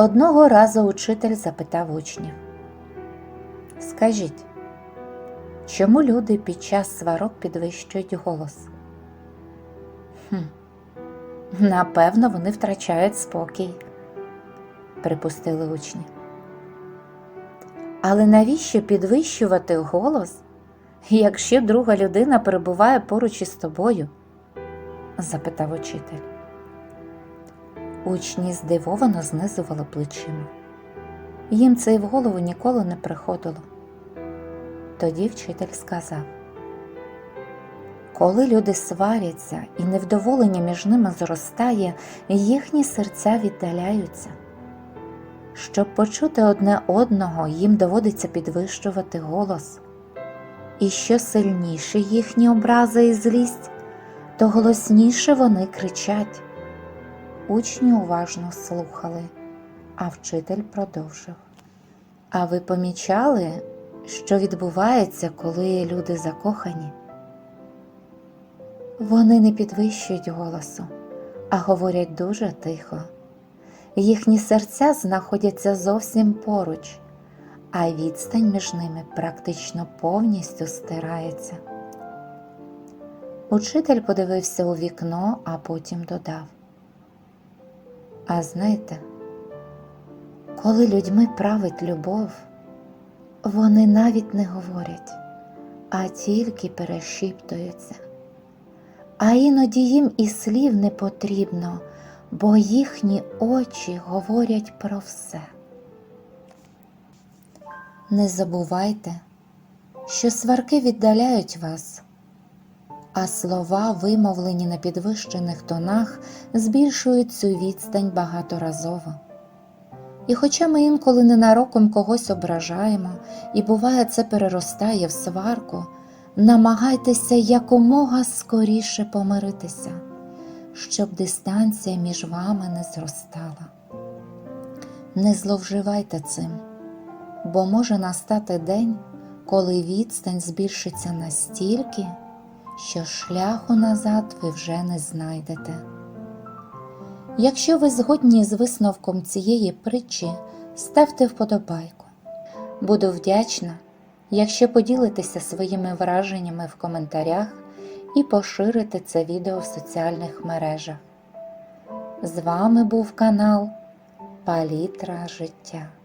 Одного разу учитель запитав учнів: Скажіть, чому люди під час сварок підвищують голос? Хм, напевно, вони втрачають спокій, припустили учні. Але навіщо підвищувати голос, якщо друга людина перебуває поруч із тобою? запитав учитель. Учні здивовано знизували плечима. Їм це й в голову ніколи не приходило. Тоді вчитель сказав: Коли люди сваряться і невдоволення між ними зростає, їхні серця віддаляються. Щоб почути одне одного, їм доводиться підвищувати голос. І що сильніше їхні образи і злість, то голосніше вони кричать. Учні уважно слухали, а вчитель продовжив. А ви помічали, що відбувається, коли люди закохані? Вони не підвищують голосу, а говорять дуже тихо. Їхні серця знаходяться зовсім поруч, а відстань між ними практично повністю стирається. Учитель подивився у вікно, а потім додав. А знаєте, коли людьми править любов, вони навіть не говорять, а тільки перешіптуються. А іноді їм і слів не потрібно, бо їхні очі говорять про все. Не забувайте, що сварки віддаляють вас, а слова, вимовлені на підвищених тонах, збільшують цю відстань багаторазово. І хоча ми інколи ненароком когось ображаємо, і буває, це переростає в сварку, намагайтеся якомога скоріше помиритися, щоб дистанція між вами не зростала. Не зловживайте цим, бо може настати день, коли відстань збільшиться настільки, що шляху назад ви вже не знайдете. Якщо ви згодні з висновком цієї притчі, ставте вподобайку. Буду вдячна, якщо поділитеся своїми враженнями в коментарях і поширите це відео в соціальних мережах. З вами був канал Палітра життя.